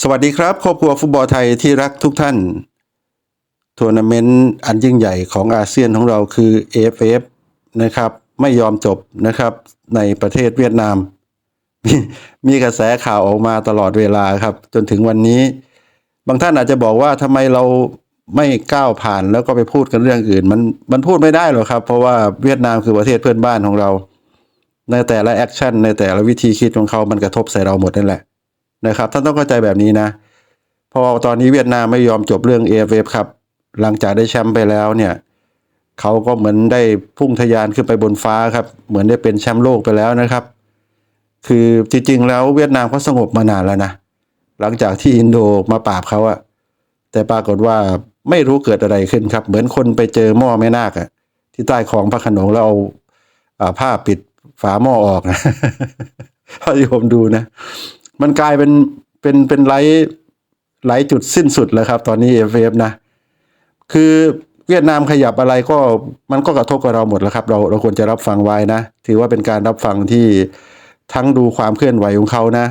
สวัสดีครับครอบครัวฟุตบอลไทยที่รักทุกท่านทัวร์นาเมนต์อันยิ่งใหญ่ของอาเซียนของเราคือ AFF นะครับ ไม่ยอมจบนะครับในประเทศเวียดนามมีมีกระแสข่าวออกมาตลอดเวลาครับ จนถึงวันนี้ บางท่านอาจจะบอกว่าทำไมเราไม่ก้าวผ่านแล้วก็ไปพูดกันเรื่องอื่น มันมันพูดไม่ได้หรอกครับ เพราะว่าเวียดนามคือประเทศเพื่อนบ้านของเรา ในแต่ละแอคชั่นในแต่ละวิธีคิดของเขามันกระทบใส่เราหมดนั่นแหละนะครับท่านต้องเข้าใจแบบนี้นะพราะว่าตอนนี้เวียดนามไม่ยอมจบเรื่อง AFF ครับ หลังจากได้แชมป์ไปแล้วเนี่ยเขาก็เหมือนได้พุ่งทะยานขึ้นไปบนฟ้าครับ เหมือนได้เป็นแชมป์โลกไปแล้วนะครับ คือจริงๆ แล้วเวียดนามเขาสงบมานานแล้วนะหลังจากที่อินโดมาปราบเขาอะแต่ปรากฏว่าไม่รู้เกิดอะไรขึ้นครับ เหมือนคนไปเจอหม้อแม่นาคอะที่ใต้คลองพระขนงแล้วเอาผ้าปิด ฝาหม้อออกนะที่ผมดูนะ มันกลายเป็นเป็นเป็นไลท์ไลท์จุดสิ้นสุดแล้วครับ ตอนนี้ FF นะ คือเวียดนามขยับอะไรก็มันก็กระทบกับเราหมดแล้วครับ เราเราควรจะรับฟังไว้นะ ถือว่าเป็นการรับฟังที่ทั้งดูความเคลื่อนไหวของเขานะ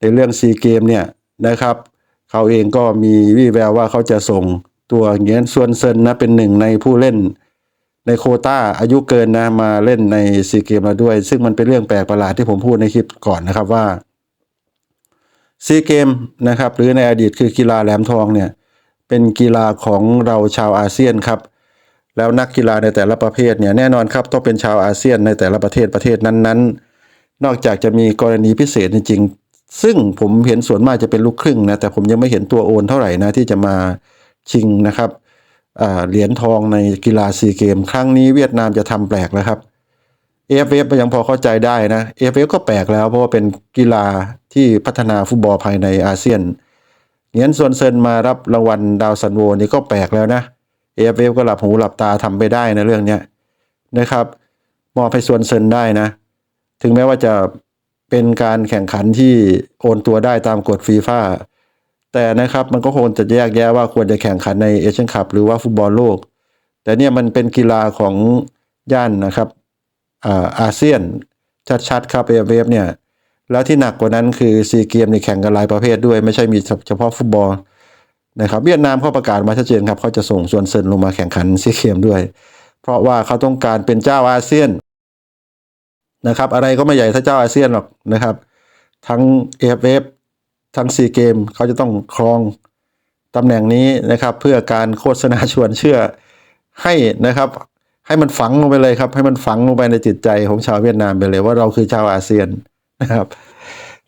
ในเรื่องซีเกมเนี่ยนะครับเขาเองก็มีวี่แววว่าเขาจะส่งตัวเงี้ยส่วนเซินนะเป็นหนึ่งในผู้เล่น ในโคต้าอายุเกินนะมาเล่นในซีเกมเราด้วย ซึ่งมันเป็นเรื่องแปลกประหลาดที่ผมพูดในคลิปก่อนนะครับว่าซีเกมนะครับหรือในอดีตคือกีฬาแหลมทองเนี่ยเป็นกีฬาของเราชาวอาเซียนครับ แล้วนักกีฬาในแต่ละประเภทเนี่ยแน่นอนครับต้องเป็นชาวอาเซียนในแต่ละประเทศประเทศนั้นๆ นอกจากจะมีกรณีพิเศษจริงๆ ซึ่งผมเห็นส่วนมากจะเป็นลูกครึ่งนะแต่ผมยังไม่เห็นตัวโอนเท่าไหร่นะที่จะมาชิงนะครับ เหรียญทองในกีฬาซีเกม ครั้งนี้เวียดนามจะทำแปลกแล้วครับ AFF ยังพอเข้าใจได้นะ AFF ก็แปลกแล้วเพราะว่าเป็นกีฬาที่พัฒนาฟุตบอลภายในอาเซียนเงี้ยส่วนเซินมารับรางวัลดาวซันโวนี่ก็แปลกแล้วนะ AFF ก็หลับหูหลับตาทำไปได้นะเรื่องเนี้ยนะครับมอบให้ส่วนเซินได้นะ ถึงแม้ว่าจะเป็นการแข่งขันที่โอนตัวได้ตามกฎฟีฟ่า แต่นะครับมันก็คงจะแยกแยะว่าควรจะแข่งขันในเอเชียนคัพหรือว่าฟุตบอลโลก แต่เนี่ยมันเป็นกีฬาของย่านนะครับอาเซียนชัดๆครับเอเวฟเนี่ยแล้วที่หนักกว่านั้นคือซีเกมในแข่งกันหลายประเภทด้วย ไม่ใช่มีเฉพาะฟุตบอลนะครับเวียดนามเขาประกาศมาชัดเจนครับเขาจะส่งส่วนเซินลงมาแข่งขันซีเกมด้วย เพราะว่าเขาต้องการเป็นเจ้าอาเซียนนะครับอะไรก็ไม่ใหญ่เท่าเจ้าอาเซียนหรอกนะครับ ทั้ง AFF ทั้งซีเกมเขาจะต้องครองตำแหน่งนี้นะครับเพื่อการโฆษณาชวนเชื่อให้นะครับ ให้มันฝังลงไปเลยครับ ให้มันฝังลงไปในจิตใจของชาวเวียดนามไปเลยว่าเราคือชาวอาเซียนนะครับ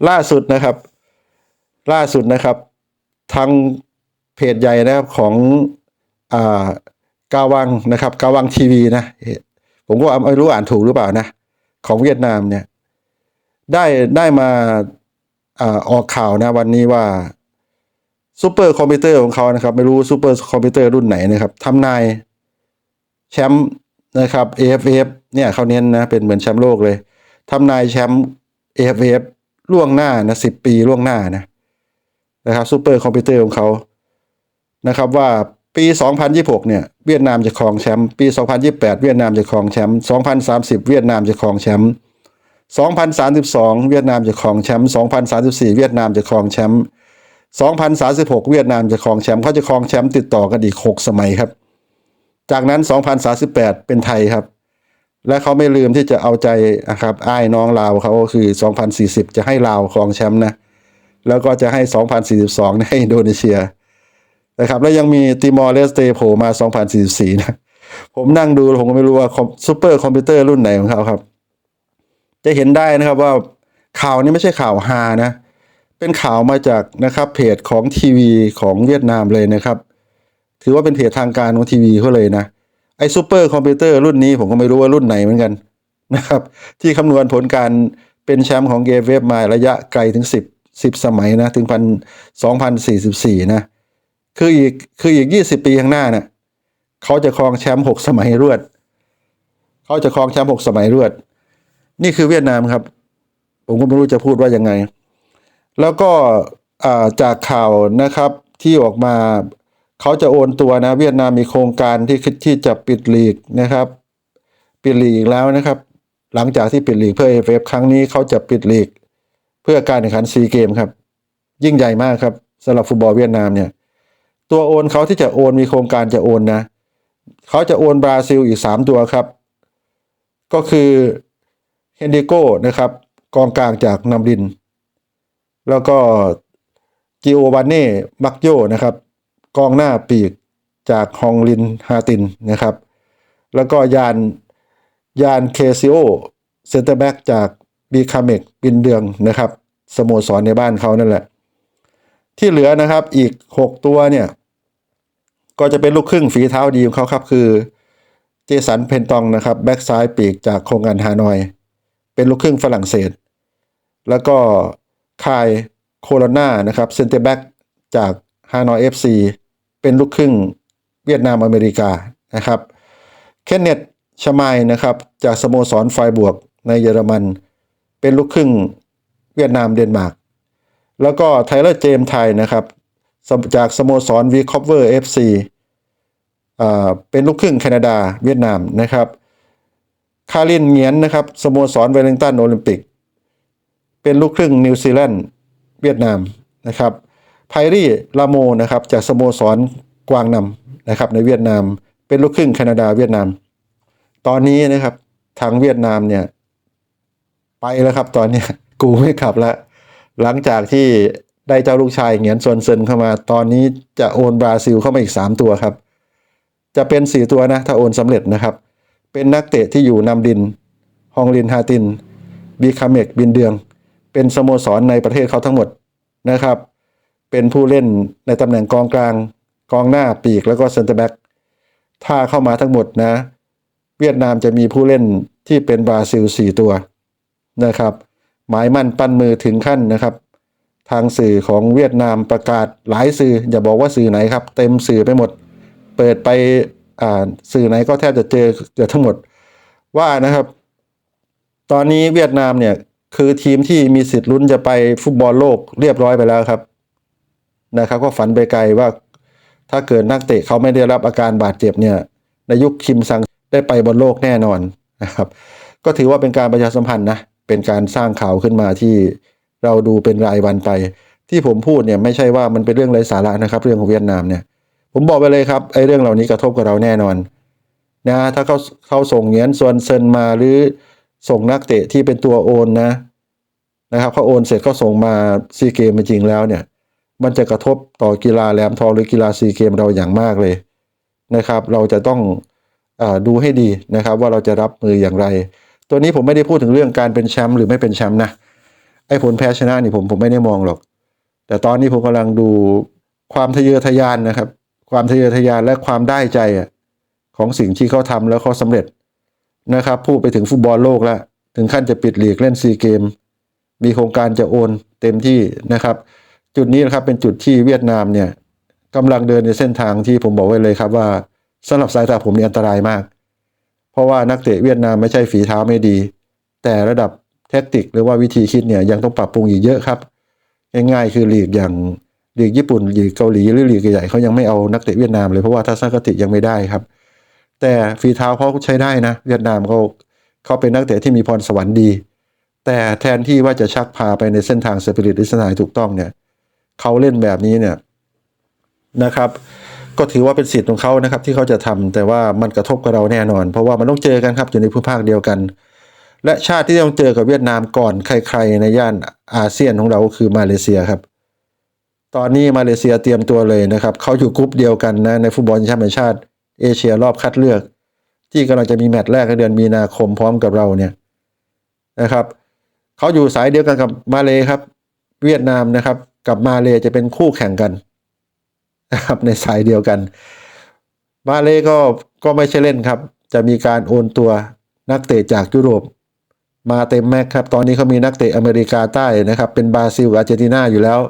ล่าสุดนะครับ ล่าสุดนะครับทางเพจใหญ่นะครับของอ่ากาวังนะครับ กาวังทีวีนะผมก็ไม่รู้อ่านถูกหรือเปล่านะ ของเวียดนามเนี่ยได้ได้มา อออกข่าวนะวันนี้ว่าซูเปอร์คอมพิวเตอร์ของเขานะครับ ไม่รู้ซูเปอร์คอมพิวเตอร์รุ่นไหนนะครับทำนายแชมป์นะครับ AFF เนี่ยเขาเน้นนะเป็นเหมือนแชมป์โลกเลยทำนายแชมป์ AFF ล่วงหน้านะสิปีล่วงหน้านะนะครับซูเปอร์คอมพิวเตอร์ของเขานะครับว่าปี 2026 เนี่ยเวียดนามจะครองแชมป์ปี 2028 เวียดนามจะครองแชมป์2030 เวียดนามจะครองแชมป์ 2032 เวียดนามจะครองแชมป์ 2034 เวียดนามจะครองแชมป์ 2036 เวียดนามจะครองแชมป์เขาจะครองแชมป์ติดต่อกันอีก 6 สมัยครับ จากนั้น 2038 เป็นไทยครับ และเขาไม่ลืมที่จะเอาใจนะครับอ้ายน้องลาวเขาก็คือ 2040 จะให้ลาวครองแชมป์นะ แล้วก็จะให้ 2042 ให้อินโดนีเซียนะครับ แล้วยังมีติมอร์เลสเตโผล่มา 2044 นะ ผมนั่งดูผมก็ไม่รู้ว่าซูเปอร์คอมพิวเตอร์รุ่นไหนของเขาครับ จะเห็นได้นะครับว่าข่าวนี้ไม่ใช่ข่าวฮานะ เป็นข่าวมาจากนะครับเพจของทีวีของเวียดนามเลยนะครับ ถือว่าเป็นเพจทางการของทีวีเขาเลยนะไอ้ซูเปอร์คอมพิวเตอร์รุ่นนี้ผมก็ไม่รู้ว่ารุ่นไหนเหมือนกันนะครับ ที่คำนวณผลการเป็นแชมป์ของเกมเวฟมาระยะไกลถึง 10 10 สมัยนะถึงพันสองพันสี่สิบสี่นะ คืออีกคืออีกยี่สิบปีข้างหน้าเนี่ยเขาจะครองแชมป์หกสมัยรวด เขาจะครองแชมป์หกสมัยรวด นี่คือเวียดนามครับ ผมก็ไม่รู้จะพูดว่ายังไง แล้วก็จากข่าวนะครับที่ออกมาเขาจะโอนตัวนะ เวียดนามมีโครงการที่คิดที่จะปิดลีกนะครับ ปิดลีกอีกแล้วนะครับ หลังจากที่ปิดลีกเพื่อเอฟครั้งนี้เขาจะปิดลีก เพื่อการแข่งขันซีเกมครับ ยิ่งใหญ่มากครับสำหรับฟุตบอลเวียดนามเนี่ย ตัวโอนเขาที่จะโอนมีโครงการจะโอนนะเขาจะโอนบราซิลอีก 3 ตัวครับ ก็คือ เฮนดิโก้นะครับ กองกลางจากนำดิน แล้วก็จิโอวานเน่มักโยนะครับ กองหน้าปีกจากฮองลินฮาตินนะครับ แล้วก็ยานยานเคซิโอเซนเตอร์แบ็กจากบีคาเมกบินเดืองนะครับสโมสรในบ้านเขานั่นแหละ ที่เหลือนะครับอีก 6 ตัวเนี่ย ก็จะเป็นลูกครึ่งฝีเท้าดีของเขาครับ คือ เจสันเพนตองนะครับ แบ็กซ้ายปีกจากโครงการฮานอย เป็นลูกครึ่งฝรั่งเศส แล้วก็คายโคโรนานะครับเซนเตอร์แบ็กจากฮานอยเอฟซีเป็นลูกครึ่งเวียดนามอเมริกานะครับเคนเนตชมายนะครับจากสโมสรไฟบวกในเยอรมัน เป็นลูกครึ่งเวียดนามเดนมาร์กแล้วก็ไทเลอร์เจมไทยนะครับจากสโมสรวีคอปเวอร์เอฟซีเป็นลูกครึ่งแคนาดาเวียดนามนะครับ คารินเงียนนะครับสโมสรเวลลิงตันโอลิมปิก เป็นลูกครึ่งนิวซีแลนด์เวียดนามนะครับไพรี่ลาโมนะครับจากสโมสรกวางนำนะครับในเวียดนาม เป็นลูกครึ่งแคนาดาเวียดนาม ตอนนี้นะครับทางเวียดนามเนี่ยไปแล้วครับตอนนี้กูไม่ขับแล้วหลังจากที่ได้เจ้าลูกชายเหงียนซวนเซินเข้ามา ตอนนี้จะโอนบราซิลเข้ามาอีก 3 ตัวครับ จะเป็น 4 ตัวนะ ถ้าโอนสำเร็จนะครับ เป็นนักเตะที่อยู่นำดิน ฮองลินฮาติน บีคาเมกบินเดือง เป็นสโมสรในประเทศเขาทั้งหมดนะครับ เป็นผู้เล่นในตำแหน่งกองกลาง กองหน้าปีกแล้วก็เซนเตอร์แบ็กถ้าเข้ามาทั้งหมดนะ เวียดนามจะมีผู้เล่นที่เป็นบราซิล 4 ตัวนะครับ หมายมั่นปั้นมือถึงขั้นนะครับ ทางสื่อของเวียดนามประกาศหลายสื่ออย่าบอกว่าสื่อไหนครับ เต็มสื่อไปหมด เปิดไป อ่าสื่อไหนก็แทบจะเจอเกือบทั้งหมดว่านะครับ ตอนนี้เวียดนามเนี่ยคือทีมที่มีสิทธิ์ลุ้นจะไปฟุตบอลโลกเรียบร้อยไปแล้วครับนะครับ ก็ฝันไปไกลว่าถ้าเกิดนักเตะเขาไม่ได้รับอาการบาดเจ็บเนี่ย ในยุคคิมซังได้ไปบอลโลกแน่นอนนะครับ ก็ถือว่าเป็นการประชาสัมพันธ์นะเป็นการสร้างข่าวขึ้นมาที่เราดูเป็นรายวันไป ที่ผมพูดเนี่ยไม่ใช่ว่ามันเป็นเรื่องไร้สาระนะครับ เรื่องของเวียดนามเนี่ย ผมบอกไปเลยครับไอ้เรื่องเหล่านี้กระทบกับเราแน่นอนนะถ้าเขาเขาส่งเงี้ยนส่วนเซินมาหรือส่งนักเตะที่เป็นตัวโอนนะนะครับเขาโอนเสร็จก็ส่งมาซีเกมจริงแล้วเนี่ย มันจะกระทบต่อกีฬาแหลมทองหรือกีฬาซีเกมเราอย่างมากเลยนะครับ เราจะต้องอดูให้ดีนะครับ ว่าเราจะรับมืออย่างไร ตัวนี้ผมไม่ได้พูดถึงเรื่องการเป็นแชมป์หรือไม่เป็นแชมป์นะไอ้ผลแพ้ชนะนี่ผมผมไม่ได้มองหรอก แต่ตอนนี้ผมกำลังดูความทะเยอทะยานนะครับ ความทะเยอทะยานและความได้ใจของสิ่งที่เขาทำแล้วเขาสำเร็จนะครับ พูดไปถึงฟุตบอลโลกแล้ว ถึงขั้นจะปิดหลีกเล่นซีเกม มีโครงการจะโอนเต็มที่นะครับ จุดนี้นะครับเป็นจุดที่เวียดนามเนี่ยกำลังเดินในเส้นทางที่ผมบอกไว้เลยครับว่าสำหรับสายตาผมนี่อันตรายมาก เพราะว่านักเตะเวียดนามไม่ใช่ฝีเท้าไม่ดี แต่ระดับแทคติกหรือว่าวิธีคิดเนี่ยยังต้องปรับปรุงอีกเยอะครับง่ายๆคือหลีกอย่าง ลีกญี่ปุ่นลีกเกาหลีหรือลีกใหญ่ๆเขายังไม่เอานักเตะเวียดนามเลยเพราะว่าทัศนคติยังไม่ได้ครับ แต่ฝีเท้าเขาใช้ได้นะ เวียดนามเขาเขาเป็นนักเตะที่มีพรสวรรค์ดี แต่แทนที่ว่าจะชักพาไปในเส้นทางสปิริตหรือสนทางที่ถูกต้องเนี่ยเขาเล่นแบบนี้เนี่ยนะครับ ก็ถือว่าเป็นสิทธิ์ของเขานะครับ ที่เขาจะทำแต่ว่ามันกระทบกับเราแน่นอน เพราะว่ามันต้องเจอกันครับอยู่ในภูมิภาคเดียวกัน และชาติที่ต้องเจอกับเวียดนามก่อนใคร ๆ ในย่านอาเซียนของเราก็คือมาเลเซียครับ ตอนนี้มาเลเซียเตรียมตัวเลยนะครับเขาอยู่กรุ๊ปเดียวกันนะในฟุตบอลแชมป์แห่งชาติ เอเชียรอบคัดเลือก ที่กำลังจะมีแมตช์แรกในเดือนมีนาคมพร้อมกับเราเนี่ยนะครับเขาอยู่สายเดียวกันกับมาเลครับ เวียดนามนะครับ กับมาเลจะเป็นคู่แข่งกันนะครับในสายเดียวกัน มาเลก็ก็ไม่ใช่เล่นครับ จะมีการโอนตัวนักเตะจากยุโรป มาเต็มแม็กครับ ตอนนี้เขามีนักเตะอเมริกาใต้นะครับ เป็นบราซิลอาร์เจนตินาอยู่แล้ว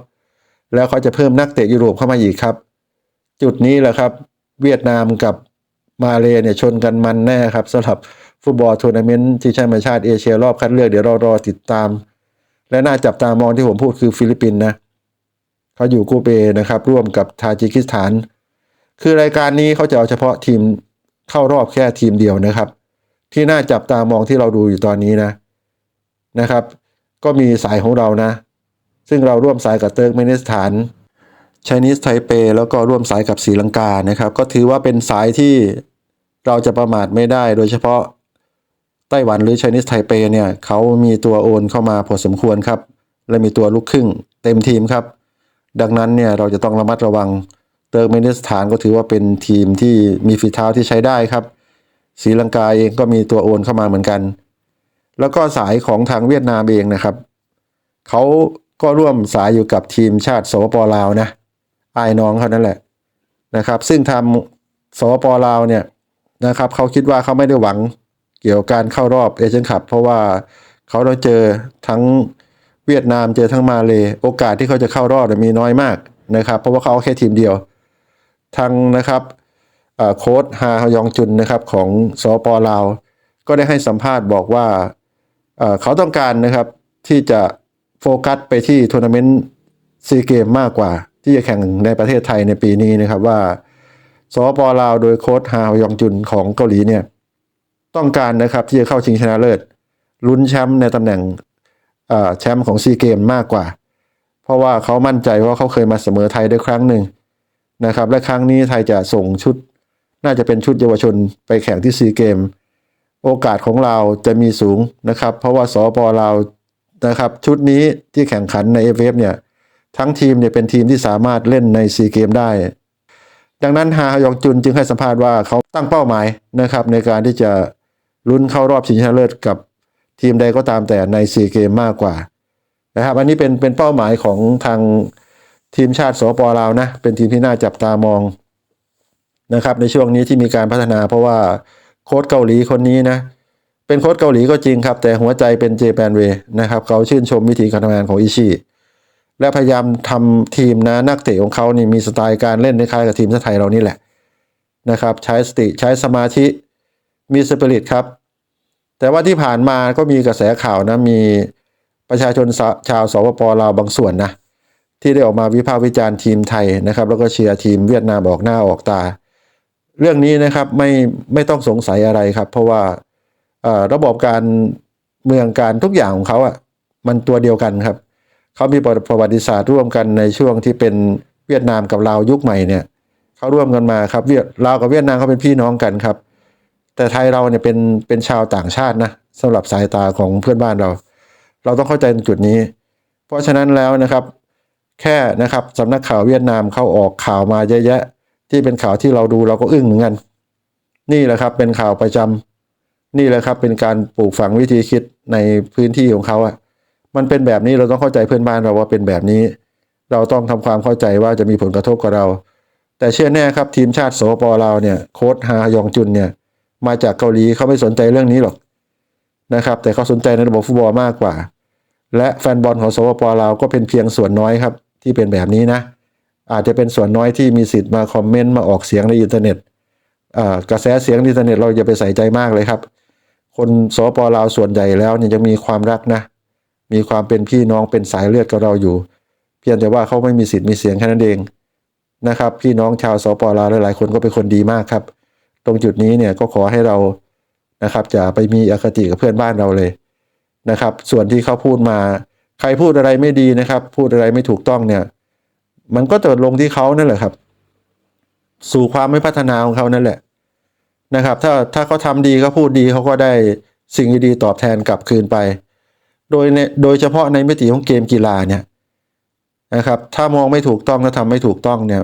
แล้วเขาจะเพิ่มนักเตะยุโรปเข้ามาอีกครับ จุดนี้แหละครับ เวียดนามกับมาเลเนี่ยชนกันมันแน่ครับสำหรับฟุตบอลทัวร์นาเมนต์ที่ใช่มาชาติเอเชียรอบคัดเลือกเดี๋ยวเรารอติดตาม และน่าจับตามองที่ผมพูดคือฟิลิปปินส์นะเขาอยู่กรุ๊ปเอนะครับ ร่วมกับทาจิกิสถาน คือรายการนี้เขาจะเอาเฉพาะทีมเข้ารอบแค่ทีมเดียวนะครับ ที่น่าจับตามองที่เราดูอยู่ตอนนี้นะนะครับ ก็มีสายของเรานะ ซึ่งเราร่วมสายกับเติร์กเมนิสถานไชนีสไทเปแล้วก็ร่วมสายกับศรีลังกานะครับ ก็ถือว่าเป็นสายที่เราจะประมาทไม่ได้ โดยเฉพาะไต้หวันหรือไชนีสไทเปเนี่ยเขามีตัวโอนเข้ามาพอสมควรครับ และมีตัวลูกครึ่งเต็มทีมครับ ดังนั้นเนี่ยเราจะต้องระมัดระวังเติร์กเมนิสถานก็ถือว่าเป็นทีมที่มีฝีเท้าที่ใช้ได้ครับศรีลังกาเองก็มีตัวโอนเข้ามาเหมือนกัน แล้วก็สายของทางเวียดนามเองนะครับเขา ก็ร่วมสายอยู่กับทีมชาติสปปลาวนะอายน้องเขานั่นแหละนะครับ ซึ่งทำสปปลาวเนี่ยนะครับเขาคิดว่าเขาไม่ได้หวังเกี่ยวกับการเข้ารอบเอเชียนคัพเพราะว่าเขาต้องเจอทั้งเวียดนามเจอทั้งมาเลโอกาสที่เขาจะเข้ารอบมีน้อยมากนะครับ เพราะว่าเขาเอาแค่ทีมเดียวทางนะครับโค้ชฮาฮยองจุนนะครับของสปลาว ก็ได้ให้สัมภาษณ์บอกว่าเขาต้องการนะครับที่จะ กัสไปที่ทัวร์นาเมนต์ซีเกมมากกว่า ที่จะแข่งในประเทศไทยในปีนี้นะครับว่าสปลาวโดยโค้ชฮาฮยองจุนของเกาหลีเนี่ยต้องการนะครับที่จะเข้าชิงชนะเลิศลุ้นแชมป์ในตำแหน่งแชมป์ของซีเกมมากกว่า เพราะว่าเขามั่นใจว่าเขาเคยมาเสมอไทยได้ครั้งหนึ่งนะครับและครั้งนี้ไทยจะส่งชุด น่าจะเป็นชุดเยาวชนไปแข่งที่ซีเกม โอกาสของเราจะมีสูงนะครับ เพราะว่าสปเรา นะครับชุดนี้ที่แข่งขันในเอฟเเนี่ยทั้งทีมเนี่ยเป็นทีมที่สามารถเล่นในซีเกมได้ ดังนั้นฮาฮยองจุนจึงให้สัมภาษณ์ว่าเขาตั้งเป้าหมายนะครับในการที่จะลุ้นเข้ารอบชิงชนะเลิศกับทีมใดก็ตามแต่ในซีเกมมากกว่านะครับอันนี้เป็นเป็นเป้าหมายของทางทีมชาติสปลาวนะเป็นทีมที่น่าจับตามองนะครับในช่วงนี้ที่มีการพัฒนาเพราะว่าโค้ชเกาหลีคนนี้นะ เป็นโค้ชเกาหลีก็จริงครับ แต่หัวใจเป็นเจแปนเวนะครับ เขาชื่นชมวิธีการทำงานของอิชิและพยายามทำทีมนะนักเตะของเขานี่มีสไตล์การเล่นคล้ายกับทีมชาติไทยเรานี่แหละนะครับ ใช้สติใช้สมาธิมีสปิริตครับ แต่ว่าที่ผ่านมาก็มีกระแสข่าวนะมีประชาชนชาวสปปลาวบางส่วนนะที่ได้ออกมาวิพากษ์วิจารณ์ทีมไทยนะครับ แล้วก็เชียร์ทีมเวียดนามออกหน้าออกตา เรื่องนี้นะครับไม่ไม่ต้องสงสัยอะไรครับ เพราะว่า ระบบการเมืองการทุกอย่างของเขาอะมันตัวเดียวกันครับเขามีประวัติศาสตร์ร่วมกันในช่วงที่เป็นเวียดนามกับลาวยุคใหม่เนี่ยเขาร่วมกันมาครับเวียดลาวกับเวียดนามเขาเป็นพี่น้องกันครับ แต่ไทยเราเนี่ยเป็นเป็นชาวต่างชาตินะสำหรับสายตาของเพื่อนบ้านเรา เราต้องเข้าใจจุดนี้ เพราะฉะนั้นแล้วนะครับ แค่นะครับสำนักข่าวเวียดนามเขาออกข่าวมาเยอะแยะ ที่เป็นข่าวที่เราดูเราก็อึ้งเหมือนกันนี่แหละครับ เป็นข่าวประจำ นี่แหละครับเป็นการปลูกฝังวิธีคิดในพื้นที่ของเขาอะมันเป็นแบบนี้เราต้องเข้าใจเพื่อนบ้านเราว่าเป็นแบบนี้ เราต้องทำความเข้าใจว่าจะมีผลกระทบกับเรา แต่เชื่อแน่ครับทีมชาติสปลาวเนี่ยโค้ชฮายองจุนเนี่ยมาจากเกาหลีเขาไม่สนใจเรื่องนี้หรอกนะครับแต่เขาสนใจในระบบฟุตบอลมากกว่า และแฟนบอลของสปปลาวก็เป็นเพียงส่วนน้อยครับที่เป็นแบบนี้นะ อาจจะเป็นส่วนน้อยที่มีสิทธิ์มาคอมเมนต์มาออกเสียงในอินเทอร์เน็ตกระแสเสียงในอินเทอร์เน็ตเราอย่าไปใส่ใจมากเลยครับ คนสปลาวส่วนใหญ่แล้วเนี่ยยังมีความรักนะ มีความเป็นพี่น้องเป็นสายเลือดกับเราอยู่ เพียงแต่ว่าเขาไม่มีสิทธิ์มีเสียงแค่นั้นเองนะครับ พี่น้องชาวสปปลาวหลายๆคนก็เป็นคนดีมากครับ ตรงจุดนี้เนี่ยก็ขอให้เรานะครับจะไปมีอคติกับเพื่อนบ้านเราเลยนะครับ ส่วนที่เขาพูดมา ใครพูดอะไรไม่ดีนะครับ พูดอะไรไม่ถูกต้องเนี่ย มันก็จะลงที่เขานั่นแหละครับ สู่ความไม่พัฒนาของเขานั่นแหละ นะครับ ถ้าถ้าเขาทำดีเขาพูดดีเขาก็ได้สิ่งดีๆตอบแทนกลับคืนไป โดยในโดยเฉพาะในมิติของเกมกีฬาเนี่ยนะครับ ถ้ามองไม่ถูกต้องและทำไม่ถูกต้องเนี่ย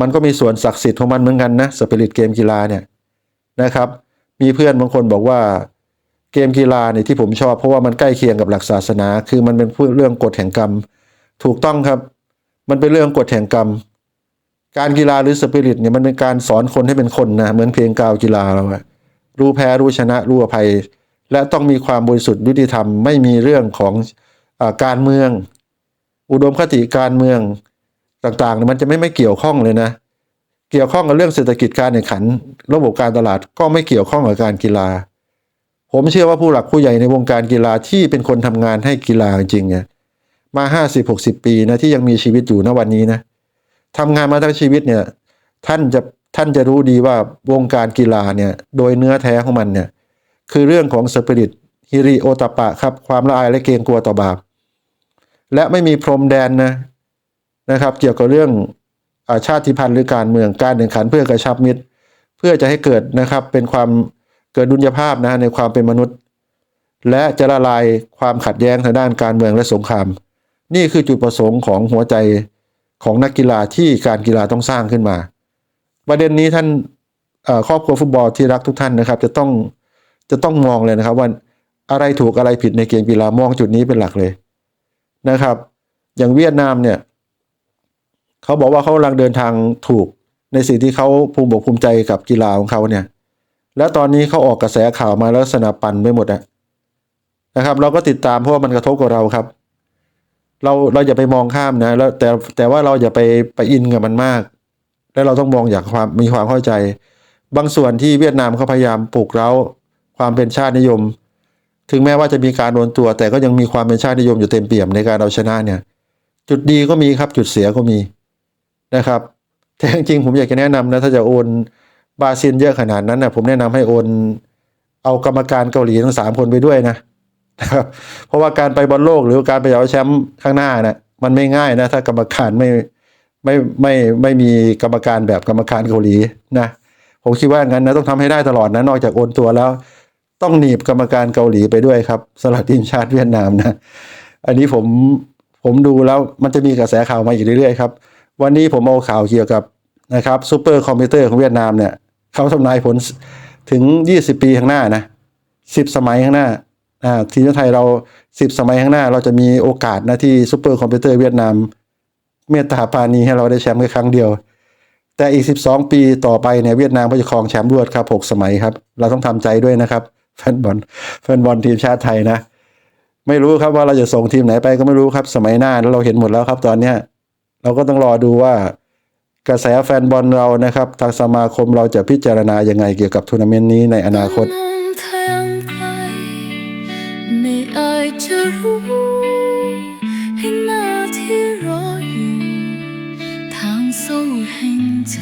มันก็มีส่วนศักดิ์สิทธิ์ของมันเหมือนกันนะสปิริตเกมกีฬาเนี่ยนะครับ มีเพื่อนบางคนบอกว่าเกมกีฬาเนี่ยที่ผมชอบเพราะว่ามันใกล้เคียงกับหลักศาสนา คือมันเป็นเรื่องกฎแห่งกรรม ถูกต้องครับ มันเป็นเรื่องกฎแห่งกรรม การกีฬาหรือสปิริตเนี่ยมันเป็นการสอนคนให้เป็นคนนะเหมือนเพลงกาวกีฬาเราอะรู้แพ้รู้ชนะรู้อภัย และต้องมีความบริสุทธิ์ยุติธรรมไม่มีเรื่องของอการเมือง อุดมคติการเมืองต่างๆเนี่ยมันจะไม่ไม่เกี่ยวข้องเลยนะ เกี่ยวข้องกับเรื่องเศรษฐกิจการแข่งขัน ระบบการตลาดก็ไม่เกี่ยวข้องกับการกีฬา ผมเชื่อว่าผู้หลักผู้ใหญ่ในวงการกีฬาที่เป็นคนทำงานให้กีฬาจริงๆเนี่ยมาห้าสิบหกสิบปีนะที่ยังมีชีวิตอยู่ณวันนี้นะ ทำงานมาทั้งชีวิตเนี่ย ท่านจะท่านจะรู้ดีว่าวงการกีฬาเนี่ย โดยเนื้อแท้ของมันเนี่ย คือเรื่องของสปิริตฮิริโอตปะครับ ความละอายและเกรงกลัวต่อบาป และไม่มีพรมแดนนะนะครับ เกี่ยวกับเรื่องอาชาติพันธุ์หรือการเมืองการแข่งขันเพื่อกระชับมิตร เพื่อจะให้เกิดนะครับเป็นความเกิดดุลยภาพนะในความเป็นมนุษย์ และจะละลายความขัดแย้งทางด้านการเมืองและสงคราม นี่คือจุดประสงค์ของหัวใจ ของนักกีฬาที่การกีฬาต้องสร้างขึ้นมา ประเด็นนี้ท่านครอบครัวฟุตบอลที่รักทุกท่านนะครับ จะต้องจะต้องมองเลยนะครับว่าอะไรถูกอะไรผิดในเกมกีฬามองจุดนี้เป็นหลักเลยนะครับ อย่างเวียดนามเนี่ยเขาบอกว่าเขากำลังเดินทางถูกในสิ่งที่เขาภูมิอกภูมิใจกับกีฬาของเขาเนี่ย แล้วตอนนี้เขาออกกระแสข่าวมาแล้วลักษณะปั่นไปหมดอะนะครับ เราก็ติดตามเพราะว่ามันกระทบกับเราครับ เราเราอย่าไปมองข้ามนะแล้วแต่แต่ว่าเราอย่าไปไปอินกับมันมาก แล้วเราต้องมองอย่างความมีความเข้าใจ บางส่วนที่เวียดนามเขาพยายามปลุกเร้าความเป็นชาตินิยม ถึงแม้ว่าจะมีการโอนตัว แต่ก็ยังมีความเป็นชาตินิยมอยู่เต็มเปี่ยมในการเอาชนะเนี่ย จุดดีก็มีครับจุดเสียก็มีนะครับ แต่จริงๆผมอยากจะแนะนำนะถ้าจะโอนบาซิลเยอะขนาดนั้นนะผมแนะนำให้โอนเอากรรมการเกาหลีทั้งสามคนไปด้วยนะ นะครับเพราะว่าการไปบอลโลกหรือการไปเอาแชมป์ข้างหน้านะมันไม่ง่ายนะ ถ้ากรรมการไม่ไม่ไม่ไม่มีกรรมการแบบกรรมการเกาหลีนะผมคิดว่างั้นนะต้องทำให้ได้ตลอดนะนอกจากโอนตัวแล้ว ต้องหนีบกรรมการเกาหลีไปด้วยครับสำหรับทีมชาติเวียดนามนะ อันนี้ผมผมดูแล้วมันจะมีกระแสข่าวมาอีกเรื่อยๆครับวันนี้ผมเอาข่าวเกี่ยวกับนะครับซูเปอร์คอมพิวเตอร์ของเวียดนามเนี่ยเขาทำนายผลถึง 20 ปีข้างหน้านะ10 สมัยข้างหน้า ทีมชาติไทยเรา10สมัยข้างหน้า เราจะมีโอกาสนะที่ซูเปอร์คอมพิวเตอร์เวียดนาม เมตตาปานีให้เราได้แชมป์แค่ครั้งเดียว แต่อีก 12 ปีต่อไปเนี่ยเวียดนามก็จะครองแชมป์รวดครับ6สมัยครับ เราต้องทำใจด้วยนะครับแฟนบอลแฟนบอลทีมชาติไทยนะ ไม่รู้ครับว่าเราจะส่งทีมไหนไปก็ไม่รู้ครับ สมัยหน้าแล้วเราเห็นหมดแล้วครับตอนเนี้ยเราก็ต้องรอดูว่ากระแสแฟนบอลเรานะครับ ทางสมาคมเราจะพิจารณายังไงเกี่ยวกับทัวร์นาเมนต์นี้ในอนาคต รู้ให้หน้าที่รออยู่ ทางสู้แห่งใจ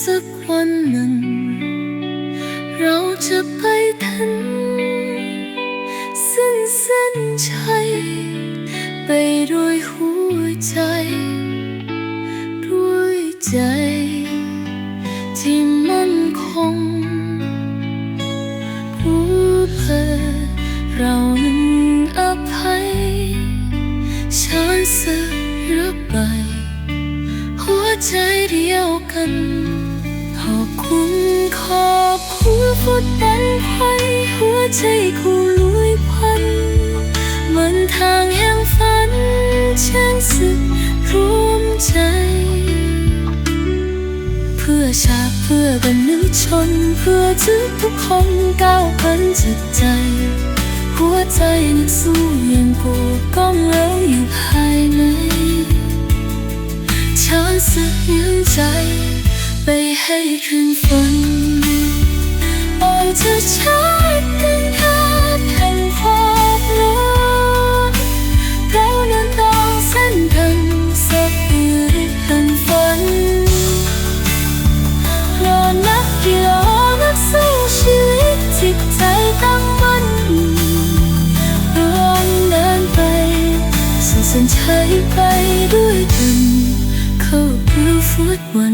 สักวันหนึ่ง เราจะไปถึงสิ้นเส้นชัยไปด้วยหัวใจ ด้วยใจ ที่มั่นคงผู้เพื่อ เรานั้นอภัยฉันเสือไป หัวใจเดียวกันขอบคุณขอบคุณฟุตบอลไทยหัวใจคู่ลุยพันเหมือนทางแห่งฝันช่างสึกรวมใจ เพื่อชาเพื่อบรรลุชน เพื่อทุกทุกคนก้าวพันจิตใจ หัวใจนักสู้ยังปวดก้องแล้วอยู่ภายในฉันสึกยังใจไปให้คืนฝันโอ้เธอชั ดูฟุ